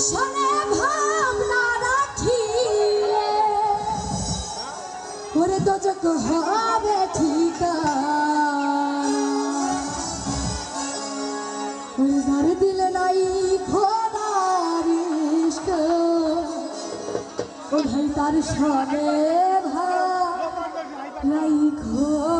দর্শনে ভাবনা রাখিলে। ওরে দোজক হবে ঠিকানা ওরে ধার দিলে নাই খোদার ইশক ও ভাই তার সনে ভাই খোনা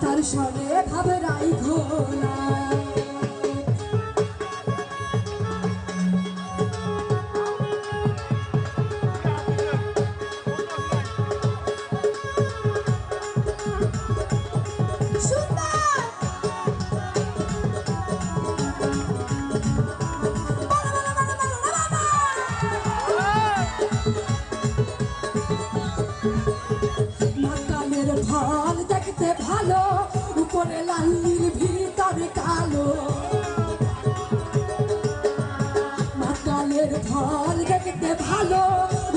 তার ভাবরাই খোনা সুন্দর ভালো, উপরে লাল্লির ভিতরে কালো। মাতালের ফল দেখতে ভালো,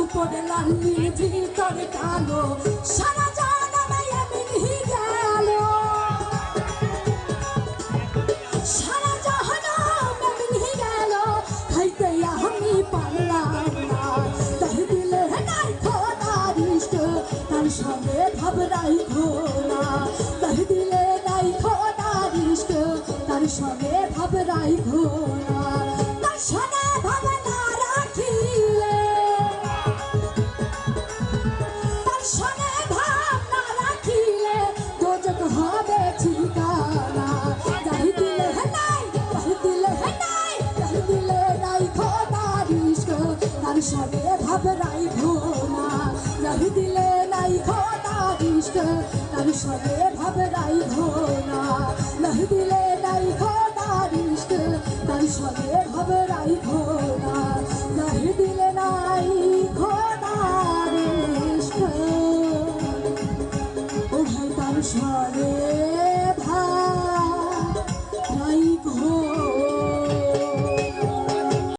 উপরে লাল্লির ভিতরে কালো। সারা জানা এমনি গেল তার সঙ্গে ভাবরাই ঘোলা তার সঙ্গে ভাবনা রাখিলে। তার সঙ্গে ভাবনা রাখিলে দোজক হবে ঠিকানা। তাই দিলে হে নাই তাই দিলে হে নাই তাই দিলে রিস্ক তার সঙ্গে ভাবরাই ঘোনা তাই দিলে নাই খোদা রিস্ক সবে ভাবে নাই ঘোনা নাহি দিলে নাই ঘোনার ইষ্ট তাই ঘোনা নাহি দিলে নাই ঘোনার ইষ্ট ও ভাই তার